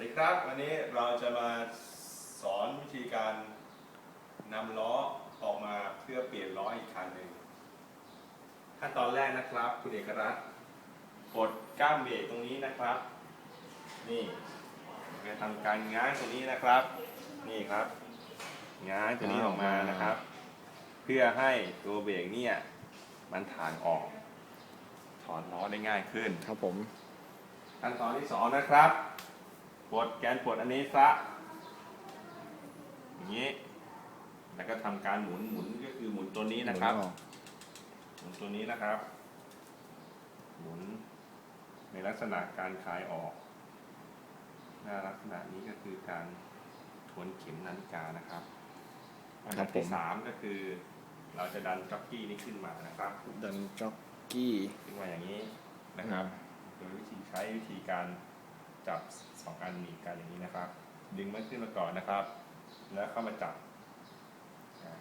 วัสดีครับ วันนี้เราจะมาสอนวิธีการนำล้อออกมาเพื่อเปลี่ยนล้ออีกคันหนึ่งขั้นตอนแรกนะครับ คุณเอกรัตน์กดก้ามเบรกตรงนี้นะครับ นี่จะทำการง้างตรงนี้นะครับ นี่ครับ ง้างตัวนี้ออกมานะครับ เพื่อให้ตัวเบรกเนี่ยมันถ่านออก ถอนล้อได้ง่ายขึ้นครับผมขั้นตอนที่สองนะครับ ปลดแกนปลดอันนี้ซะอย่างนี้ แล้วก็ทำการหมุนหมุนก็คือหมุนตัวนี้นะครับหมุออกหมุนตัวนี้นะครับ หมุนในลักษณะการคลายออกหน้าลักษณะนี้ก็คือการทวนเข็มนาฬิกานะครับอันดับที่สามก็คือ เราจะดันจ็อกกี้นี้ขึ้นมานะครับ ดันจ็อกกี้ขึ้นมาอย่างนี้นะครับ โดยวิธีใช้วิธีการ จับสองอันหนีบกันอย่างนี้นะครับ ดึงมันขึ้นมาก่อนนะครับ แล้วเข้ามาจับอ่า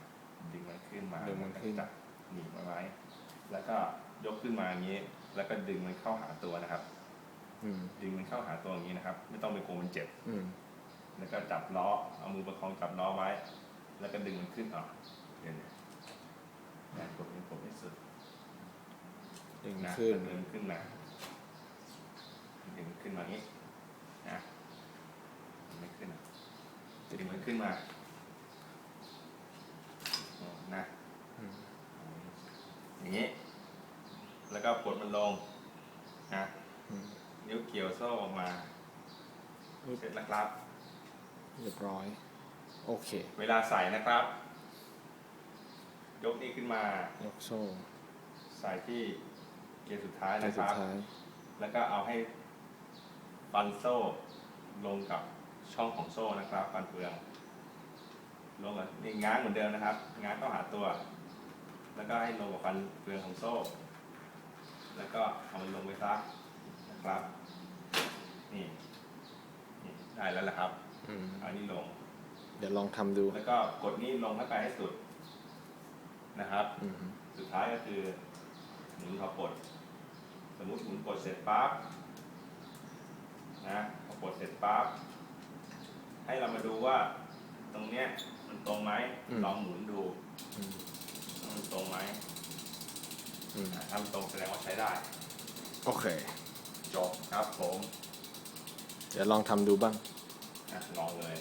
ดึงมันขึ้นมาดึงมันขึ้นแล้วก็จับหนีบเอาไว้ แล้วก็ยกขึ้นมาอย่างนี้ แล้วก็ดึงมันเข้าหาตัวนะครับอืมดึงมันเข้าหาตัวอย่างนี้นะครับ ไม่ต้องไปกลัวมันเจ็บอืมแล้วก็จับล้อเอามือประคองจับล้อไว้ แล้วก็ดึงมันขึ้นออกเดี๋ยวนี้แรงกดเป็นกดให้สุดดึงนะขึ้นดึงขึ้นมาดึงขึ้นมาอย่างนี้ นะไม่ขึ้นอะดึงมันขึ้นมาอืมนะอืมอย่างนี้ แล้วก็กดมันลงนะอืมนิ้วเกี่ยวโซ่ออกมาเสร็จแล้วครับเรียบร้อย โอเค เวลาใส่นะครับ ยกนี้ขึ้นมายกโซ่ ใส่ที่เกียร์สุดท้ายในนะคสุดรับท้ายแล้วก็เอาให้ ฟันโซ่ลงกับช่องของโซ่นะครับ ฟันเฟือง ลงกับนี่ง้างเหมือนเดิมนะครับ ง้างเข้าหาตัว แล้วก็ให้ลงกับฟันเฟืองของโซ่ แล้วก็เอามันลงไปซะนะครับ นี่นี่ได้แล้วแหละครับอืมเอานี่ลง เดี๋ยวลองทำดูแล้วก็กดนี่ลงเข้าไปให้สุดนะครับ อืมสุดท้ายก็คือหมุนพอกด สมมุติหมุนกดเสร็จปั๊บ นะพอกดเสร็จปั๊บให้เรามาดูว่าตรงเนี้ยมันตรงไหมลองหมุนดูอืมว่ามันตรงไหมอืมอะถ้ามันตรงแสดงว่าใช้ได้โอเค จบครับผมเดี๋ยวลองทำดูบ้าง อะลองเลย